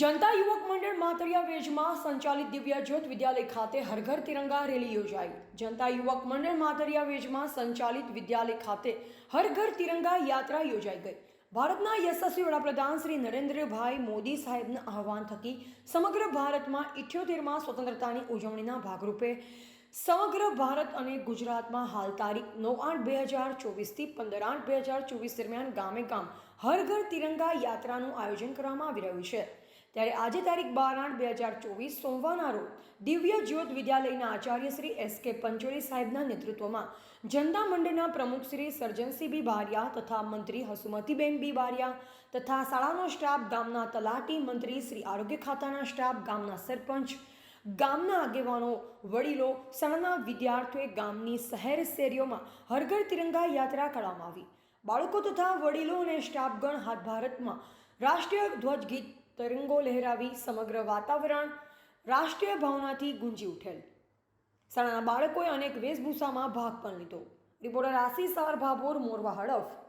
જનતા યુવક મંડળ માતરિયા વેજમાં સંચાલિત દિવ્ય જ્યોત વિદ્યાલય ખાતે હર ઘર તિરંગા રેલી યોજાઈ. જનતા યુવક મંડળ માતરિયા વેજમાં સંચાલિત વિદ્યાલય ખાતે હરઘર તિરંગા યાત્રા યોજાઈ ગઈ. ભારતના યશસ્વી વડાપ્રધાન શ્રી નરેન્દ્રભાઈ મોદી સાહેબના આહવાન થકી સમગ્ર ભારતમાં ઇઠ્યોતેરમાં સ્વતંત્રતાની ઉજવણીના ભાગરૂપે સમગ્ર ભારત અને ગુજરાતમાં હાલ તારીખ નવ આઠ બે હજાર ચોવીસથી પંદર આઠ બે હજાર ચોવીસ દરમિયાન ગામે ગામ હર ઘર તિરંગા યાત્રાનું આયોજન કરવામાં આવી રહ્યું છે. ત્યારે આજે તારીખ બાર આઠ બે હજાર ચોવીસ સોમવારના રોજ દિવ્ય જ્યોત વિદ્યાલયના આચાર્ય શ્રી એસ કે પંચોળી સાહેબના નેતૃત્વમાં જનતા મંડળના પ્રમુખ શ્રી સર્જનસિંહ બી બારિયા તથા મંત્રી હસુમતીબેન બી બારિયા તથા શાળાનો સ્ટાફ ગામના તલાટી મંત્રી શ્રી આરોગ્ય ખાતાના સ્ટાફ ગામના સરપંચ, ગામના આગેવાનો, વડીલો, શાળાના વિદ્યાર્થીઓએ ગામની શહેર શેરીઓમાં હરઘર તિરંગા યાત્રા કરવામાં આવી. બાળકો તથા વડીલો અને સ્ટાફગણ હાથ ભારતમાં રાષ્ટ્રીય ધ્વજ ગીત તરંગો લહેરાવી સમગ્ર વાતાવરણ રાષ્ટ્રીય ભાવનાથી ગુંજી ઉઠેલ. શાળાના બાળકોએ અનેક વેશભૂષામાં ભાગ પણ લીધો. રિપોર્ટર આશીષ સાર, ભાભોર, મોરવા હડફ.